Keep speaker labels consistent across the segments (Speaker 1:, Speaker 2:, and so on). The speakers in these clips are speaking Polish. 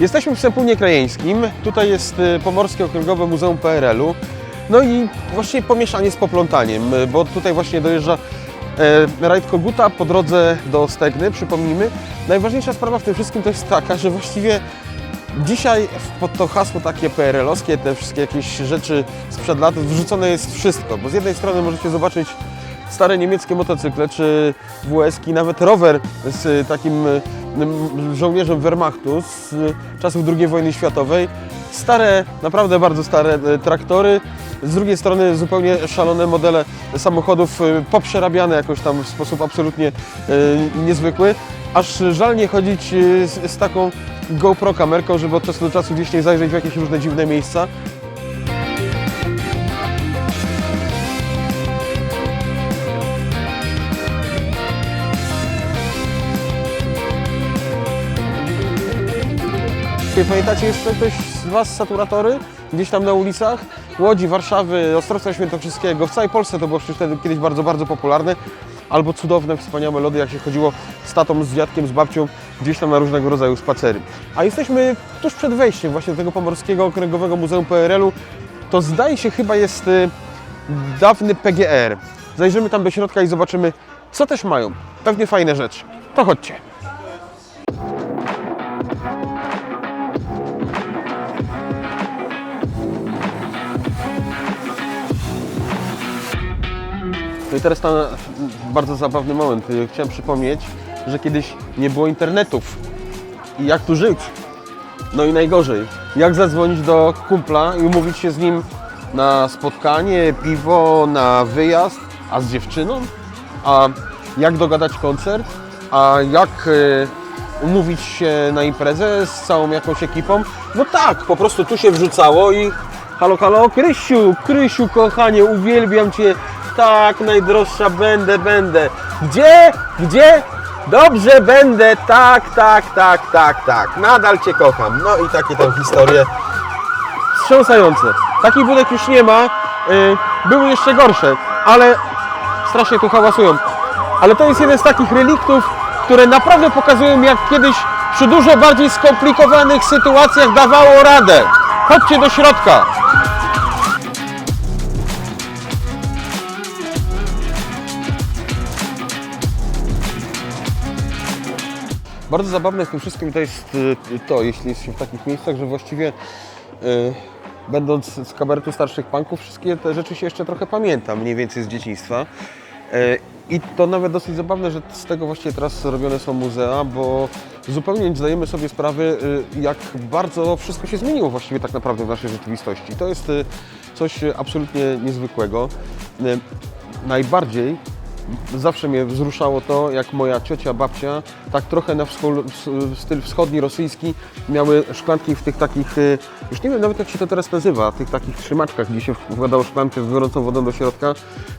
Speaker 1: Jesteśmy w Sępunie Krajeńskim. Tutaj jest y, Pomorskie Okręgowe Muzeum PRL-u. No i właściwie pomieszanie z poplątaniem, y, bo tutaj właśnie dojeżdża e, rajd Koguta po drodze do Stegny, przypomnijmy. Najważniejsza sprawa w tym wszystkim to jest taka, że właściwie dzisiaj pod to hasło takie PRL-owskie, te wszystkie jakieś rzeczy sprzed lat, wrzucone jest wszystko, bo z jednej strony możecie zobaczyć stare niemieckie motocykle, czy WS-ki, nawet rower z takim y, żołnierzem Wehrmachtu z y, czasów II wojny światowej. Stare, naprawdę bardzo stare y, traktory. Z drugiej strony zupełnie szalone modele samochodów y, poprzerabiane jakoś tam w sposób absolutnie niezwykły. Aż żal nie chodzić z, z taką GoPro kamerką, żeby od czasu do czasu gdzieś nie zajrzeć w jakieś różne dziwne miejsca. Czy Pamiętacie jeszcze ktoś z Was saturatory? Gdzieś tam na ulicach? Łodzi, Warszawy, Ostrowca Świętokrzyskiego. W całej Polsce to było przecież wtedy kiedyś bardzo, bardzo popularne. Albo cudowne, wspaniałe lody, jak się chodziło z tatą, z dziadkiem, z babcią gdzieś tam na różnego rodzaju spacery. A jesteśmy tuż przed wejściem właśnie do tego Pomorskiego Okręgowego Muzeum PRL-u. To zdaje się chyba jest y, dawny PGR. Zajrzymy tam do środka i zobaczymy, co też mają. Pewnie fajne rzeczy. To chodźcie. No i teraz ten bardzo zabawny moment. Y, Chciałem przypomnieć, że kiedyś nie było internetów. I jak tu żyć? No i najgorzej. Jak zadzwonić do kumpla i umówić się z nim na spotkanie, piwo, na wyjazd, a z dziewczyną? A jak dogadać koncert? A jak y, umówić się na imprezę z całą jakąś ekipą? No tak, po prostu tu się wrzucało i halo, halo, Krysiu, Krysiu kochanie, uwielbiam Cię, tak, najdroższa, będę, będę. Gdzie? Gdzie? Dobrze, będę, tak, tak, tak, tak, tak, nadal Cię kocham. No i takie tam historie wstrząsające. Takich budek już nie ma, y, były jeszcze gorsze, ale strasznie tu hałasują. Ale to jest jeden z takich reliktów, które naprawdę pokazują, jak kiedyś przy dużo bardziej skomplikowanych sytuacjach dawało radę. Chodźcie do środka. Bardzo zabawne w tym wszystkim to jest y, to, jeśli jest się w takich miejscach, że właściwie y, będąc z kabaretu starszych panków, wszystkie te rzeczy się jeszcze trochę pamiętam, mniej więcej z dzieciństwa. Y, I to nawet dosyć zabawne, że z tego właściwie teraz robione są muzea, bo zupełnie nie zdajemy sobie sprawy, y, jak bardzo wszystko się zmieniło właściwie tak naprawdę w naszej rzeczywistości. To jest y, coś y, absolutnie niezwykłego. Y, Najbardziej zawsze mnie wzruszało to, jak moja ciocia, babcia, tak trochę na styl wschodni, rosyjski, miały szklanki w tych takich, y, już nie wiem nawet jak się to teraz nazywa, tych takich trzymaczkach, gdzie się wkładało szklankę z gorącą wodą do środka.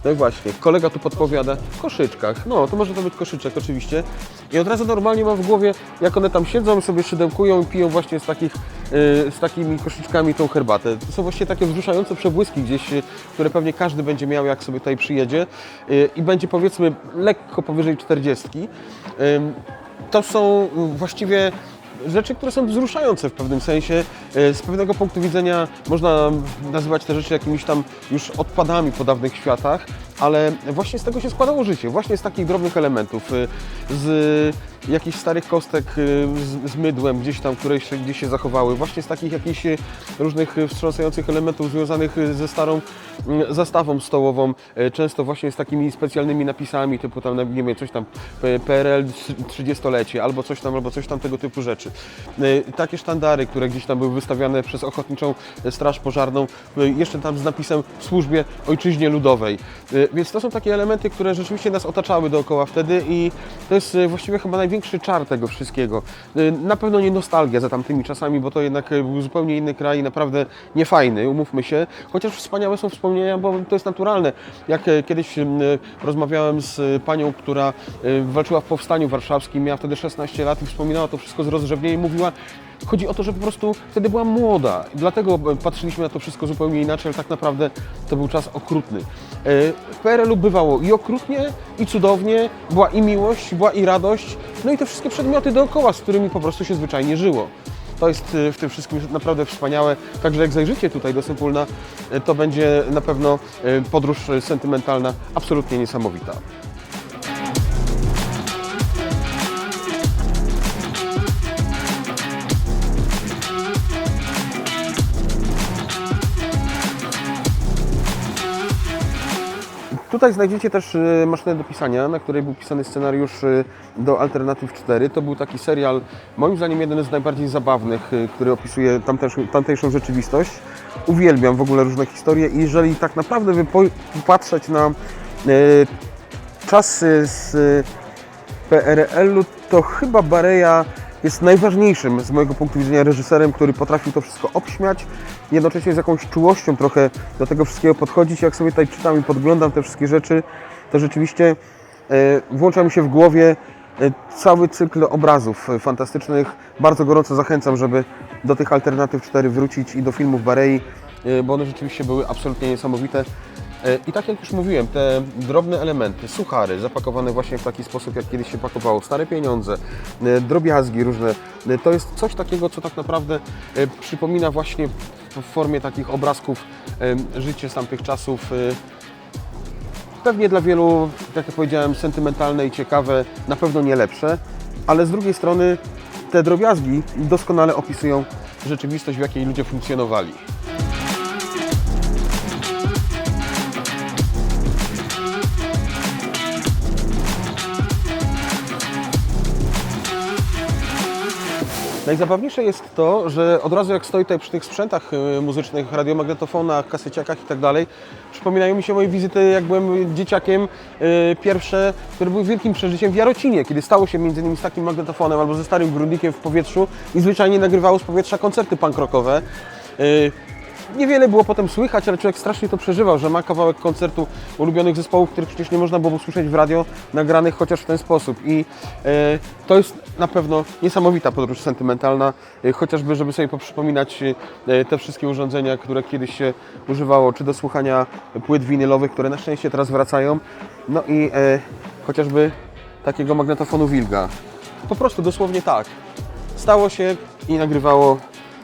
Speaker 1: No i właśnie, kolega tu podpowiada, w koszyczkach, no to może to być koszyczek oczywiście. I od razu normalnie mam w głowie, jak one tam siedzą, sobie szydełkują i piją właśnie z takich, z takimi koszyczkami tą herbatę. To są właśnie takie wzruszające przebłyski gdzieś, y, które pewnie każdy będzie miał, jak sobie tutaj przyjedzie y, i będzie powiedzmy lekko powyżej 40. Ym, To są właściwie rzeczy, które są wzruszające w pewnym sensie. Y, Z pewnego punktu widzenia można nazywać te rzeczy jakimiś tam już odpadami po dawnych światach, ale właśnie z tego się składało życie, właśnie z takich drobnych elementów, y, z jakichś starych kostek y, z, z mydłem gdzieś tam, które się, gdzieś się zachowały, właśnie z takich jakichś y, różnych y, wstrząsających elementów związanych ze starą y, zastawą stołową, y, często właśnie z takimi specjalnymi napisami, typu tam, nie wiem, coś tam PRL 30-lecie, albo coś tam, albo coś tam tego typu rzeczy. Y, Takie sztandary, które gdzieś tam były wystawiane przez Ochotniczą Straż Pożarną, y, jeszcze tam z napisem w służbie Ojczyźnie Ludowej. Więc to są takie elementy, które rzeczywiście nas otaczały dookoła wtedy i to jest właściwie chyba największy czar tego wszystkiego. Y, Na pewno nie nostalgia za tamtymi czasami, bo to jednak y, był zupełnie inny kraj naprawdę niefajny, umówmy się. Chociaż wspaniałe są wspomnienia, bo to jest naturalne. Jak y, kiedyś rozmawiałem z panią, która walczyła w Powstaniu Warszawskim, miała wtedy 16 lat i wspominała to wszystko z rozrzewnieniem mówiła, Chodzi o to, że po prostu wtedy była młoda. Dlatego patrzyliśmy na to wszystko zupełnie inaczej, ale tak naprawdę to był czas okrutny. W PRL-u bywało i okrutnie, i cudownie, była i miłość, była i radość, no i te wszystkie przedmioty dookoła, z którymi po prostu się zwyczajnie żyło. To jest y, w tym wszystkim naprawdę wspaniałe. Także jak zajrzycie tutaj do Sempólna, y, to będzie na pewno y, podróż sentymentalna absolutnie niesamowita. Tutaj znajdziecie też y, maszynę do pisania, na której był pisany scenariusz y, do Alternatyw 4. To był taki serial, moim zdaniem jeden z najbardziej zabawnych, y, który opisuje tamtejszą, tamtejszą rzeczywistość. Uwielbiam w ogóle różne historie i jeżeli tak naprawdę popatrzeć na czasy z PRL-u, to chyba Bareja jest najważniejszym z mojego punktu widzenia reżyserem, który potrafił to wszystko obśmiać, jednocześnie z jakąś czułością trochę do tego wszystkiego podchodzić. Jak sobie tutaj czytam i podglądam te wszystkie rzeczy, to rzeczywiście e, włącza mi się w głowie e, cały cykl obrazów fantastycznych. Bardzo gorąco zachęcam, żeby do tych Alternatyw 4 wrócić i do filmów Barei, e, bo one rzeczywiście były absolutnie niesamowite. E, I tak jak już mówiłem, te drobne elementy, suchary zapakowane właśnie w taki sposób, jak kiedyś się pakowało, stare pieniądze, e, drobiazgi różne, e, to jest coś takiego, co tak naprawdę przypomina właśnie w formie takich obrazków życie z tamtych czasów. Pewnie dla wielu, jak ja powiedziałem, sentymentalne i ciekawe, na pewno nie lepsze, ale z drugiej strony te drobiazgi doskonale opisują rzeczywistość, w jakiej ludzie funkcjonowali. Najzabawniejsze jest to, że od razu jak stoi tutaj przy tych sprzętach y, muzycznych, radiomagnetofonach, kaseciakach i tak dalej, przypominają mi się moje wizyty, jak byłem dzieciakiem, y, pierwsze, które były wielkim przeżyciem w Jarocinie, kiedy stało się między innymi z takim magnetofonem albo ze starym grudnikiem w powietrzu i zwyczajnie nagrywało z powietrza koncerty punk rockowe. Niewiele było potem słychać, ale człowiek strasznie to przeżywał, że ma kawałek koncertu ulubionych zespołów, których przecież nie można było usłyszeć w radio, nagranych chociaż w ten sposób. I e, to jest na pewno niesamowita podróż sentymentalna, e, chociażby, żeby sobie poprzypominać e, te wszystkie urządzenia, które kiedyś się używało, czy do słuchania płyt winylowych, które na szczęście teraz wracają, no i e, chociażby takiego magnetofonu Wilga. Po prostu dosłownie tak. Stało się i nagrywało,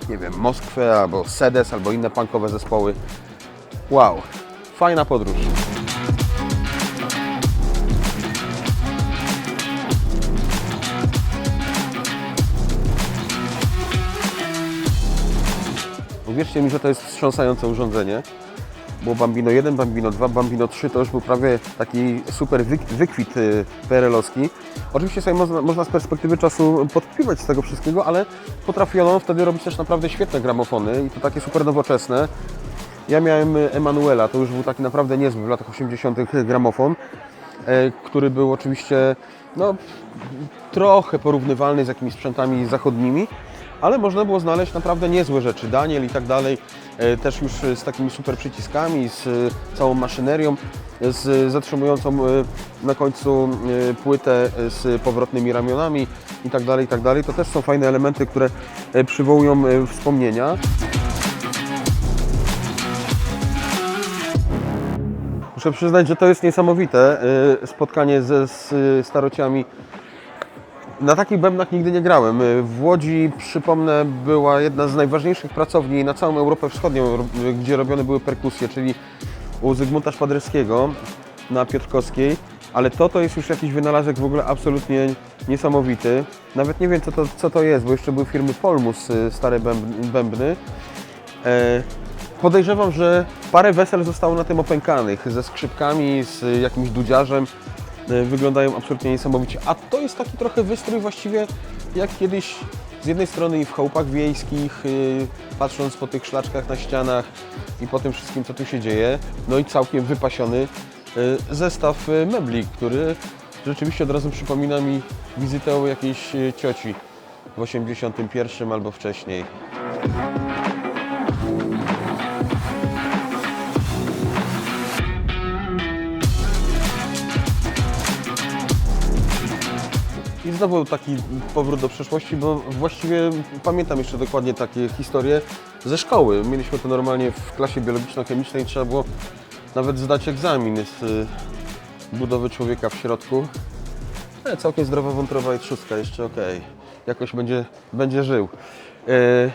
Speaker 1: nie wiem, Moskwę albo Sedes albo inne punkowe zespoły. Wow, fajna podróż. Uwierzcie mi, że to jest wstrząsające urządzenie. Było Bambino 1, Bambino 2, Bambino 3 to już był prawie taki super wyk- wykwit y, PRL-owski. Oczywiście sobie można, można z perspektywy czasu podkpiwać z tego wszystkiego, ale potrafiono wtedy robić też naprawdę świetne gramofony i to takie super nowoczesne. Ja miałem Emanuela, to już był taki naprawdę niezły w latach 80. gramofon, e, który był oczywiście no, trochę porównywalny z jakimiś sprzętami zachodnimi, ale można było znaleźć naprawdę niezłe rzeczy. Daniel i tak dalej, e, też już z takimi super przyciskami, z e, całą maszynerią, z zatrzymującą e, na końcu płytę z powrotnymi ramionami i tak dalej, i tak dalej. To też są fajne elementy, które przywołują wspomnienia. Muszę przyznać, że to jest niesamowite spotkanie ze starociami. Na takich bębnach nigdy nie grałem. W Łodzi, przypomnę, była jedna z najważniejszych pracowni na całą Europę Wschodnią, gdzie robione były perkusje, czyli u Zygmunta Szpadryskiego na Piotrkowskiej. Ale to to jest już jakiś wynalazek w ogóle absolutnie niesamowity. Nawet nie wiem, co to, co to jest, bo jeszcze były firmy Polmus, e, stare bęb- bębny. E, Podejrzewam, że parę wesel zostało na tym opękanych, ze skrzypkami, z jakimś dudziarzem. E, Wyglądają absolutnie niesamowicie. A to jest taki trochę wystrój właściwie jak kiedyś z jednej strony i w chałupach wiejskich, y, patrząc po tych szlaczkach na ścianach i po tym wszystkim, co tu się dzieje. No i całkiem wypasiony y, zestaw y, mebli, który rzeczywiście od razu przypomina mi wizytę jakiejś y, cioci w 81 albo wcześniej. Znowu taki powrót do przeszłości, bo właściwie pamiętam jeszcze dokładnie takie historie ze szkoły. Mieliśmy to normalnie w klasie biologiczno-chemicznej, trzeba było nawet zdać egzamin z y, budowy człowieka w środku. E, całkiem zdrowa wątroba i trzustka, jeszcze okej. Jakoś będzie, będzie żył. E,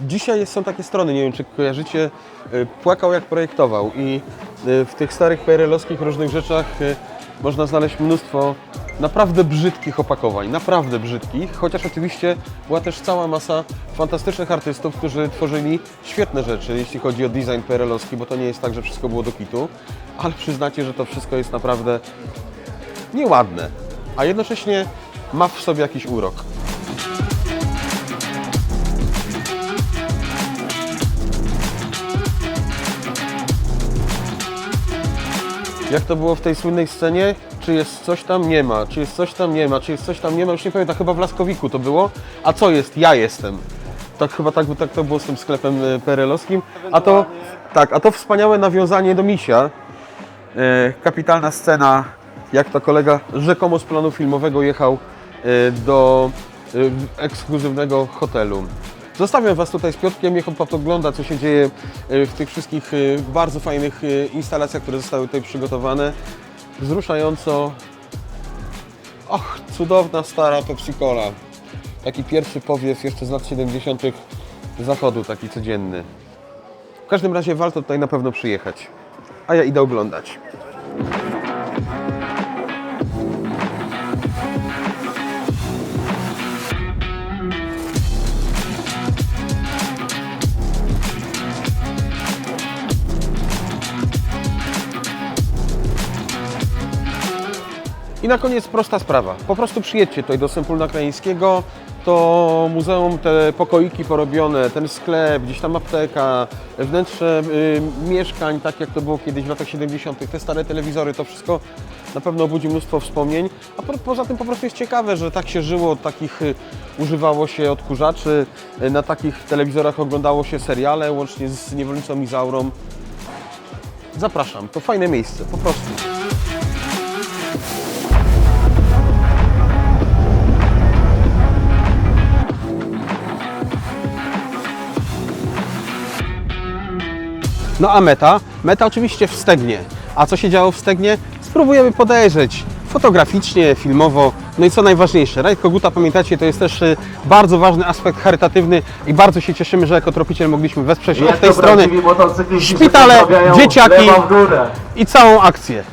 Speaker 1: Dzisiaj są takie strony, nie wiem czy kojarzycie, y, Płakał jak projektował i w tych starych PRL-owskich różnych rzeczach można znaleźć mnóstwo naprawdę brzydkich opakowań, naprawdę brzydkich, chociaż oczywiście była też cała masa fantastycznych artystów, którzy tworzyli świetne rzeczy, jeśli chodzi o design PRL-owski, bo to nie jest tak, że wszystko było do kitu, ale przyznacie, że to wszystko jest naprawdę nieładne, a jednocześnie ma w sobie jakiś urok. Jak to było w tej słynnej scenie? Czy jest coś tam? Nie ma. Czy jest coś tam? Nie ma. Czy jest coś tam? Nie ma. Już nie pamiętam, chyba w Laskowiku to było. A co jest? Ja jestem. Tak chyba tak, tak to było z tym sklepem e, PRL-owskim. A to, tak, a to wspaniałe nawiązanie do Misia. E, kapitalna scena, jak to kolega rzekomo z planu filmowego jechał e, do e, ekskluzywnego hotelu. Zostawiam Was tutaj z Piotrkiem, niech on podgląda, co się dzieje e, w tych wszystkich e, bardzo fajnych e, instalacjach, które zostały tutaj przygotowane. Wzruszająco. Och, cudowna stara Pepsi-Cola. Taki pierwszy powiew jeszcze z lat 70. zachodu, taki codzienny. W każdym razie warto tutaj na pewno przyjechać. A ja idę oglądać. I na koniec prosta sprawa. Po prostu przyjedźcie tutaj do Sempólna Krajeńskiego. To muzeum, te pokoiki porobione, ten sklep, gdzieś tam apteka, wnętrze y, mieszkań, tak jak to było kiedyś w latach 70., te stare telewizory, to wszystko na pewno budzi mnóstwo wspomnień. A po, poza tym po prostu jest ciekawe, że tak się żyło, takich y, używało się odkurzaczy, y, na takich telewizorach oglądało się seriale, łącznie z Niewolnicą Izaurą. Zapraszam, to fajne miejsce, po prostu. No a meta? Meta oczywiście w Stegnie. A co się działo w Stegnie? Spróbujemy podejrzeć fotograficznie, filmowo. No i co najważniejsze, rajd Koguta, pamiętacie, to jest też y, bardzo ważny aspekt charytatywny i bardzo się cieszymy, że jako tropiciel mogliśmy wesprzeć od tej strony szpitale, dzieciaki. i całą akcję.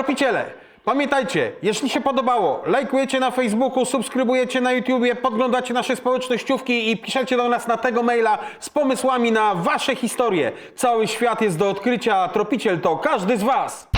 Speaker 1: Tropiciele! Pamiętajcie, jeśli się podobało, lajkujecie na Facebooku, subskrybujecie na YouTubie, podglądacie nasze społecznościówki i piszecie do nas na tego maila z pomysłami na wasze historie. Cały świat jest do odkrycia, a tropiciel to każdy z was!